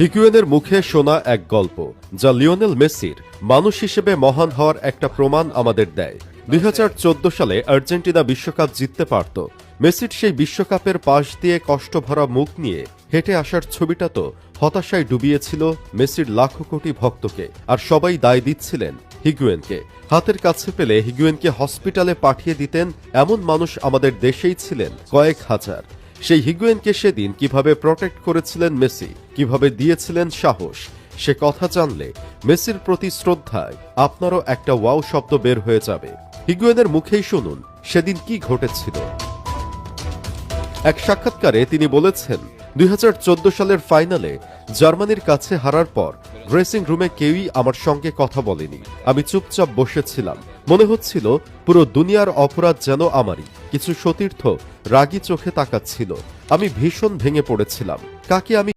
হিগুয়েনের মুখে শোনা এক গল্প, যা লিওনেল মেসির মানুষ হিসেবে মহান হওয়ার একটা প্রমাণ আমাদের দেয়। দুই হাজার চোদ্দ সালে আর্জেন্টিনা বিশ্বকাপ জিততে পারত। মেসির সেই বিশ্বকাপের পাশ দিয়ে কষ্টভরা মুখ নিয়ে হেঁটে আসার ছবিটা তো হতাশায় ডুবিয়েছিল মেসির লাখো কোটি ভক্তকে, আর সবাই দায় দিচ্ছিলেন হিগুয়েনকে। হাতের কাছে পেলে হিগুয়েনকে হসপিটালে পাঠিয়ে দিতেন এমন মানুষ আমাদের দেশেই ছিলেন কয়েক হাজার। সেই হিগুয়েনকে সেদিন কীভাবে প্রটেক্ট করেছিলেন মেসি, কীভাবে দিয়েছিলেন সাহস, সে কথা জানলে মেসির প্রতি শ্রদ্ধায় আপনারও একটা ওয়াও শব্দ বের হয়ে যাবে। হিগুয়েনের মুখেই শুনুন, সেদিন কি ঘটেছিল। এক সাক্ষাৎকারে তিনি বলেছেন, দুই হাজার চোদ্দ সালের ফাইনালে জার্মানির কাছে হারার পর ড্রেসিং রুমে কেউই আমার সঙ্গে কথা বলেনি। আমি চুপচাপ বসেছিলাম। মনে হচ্ছিল পুরো দুনিয়ার অপরাধ যেন আমারই। কিছু সতীর্থ রাগী চোখে তাকাচ্ছিল। আমি ভীষণ ভেঙে পড়েছিলাম। কাকে আমি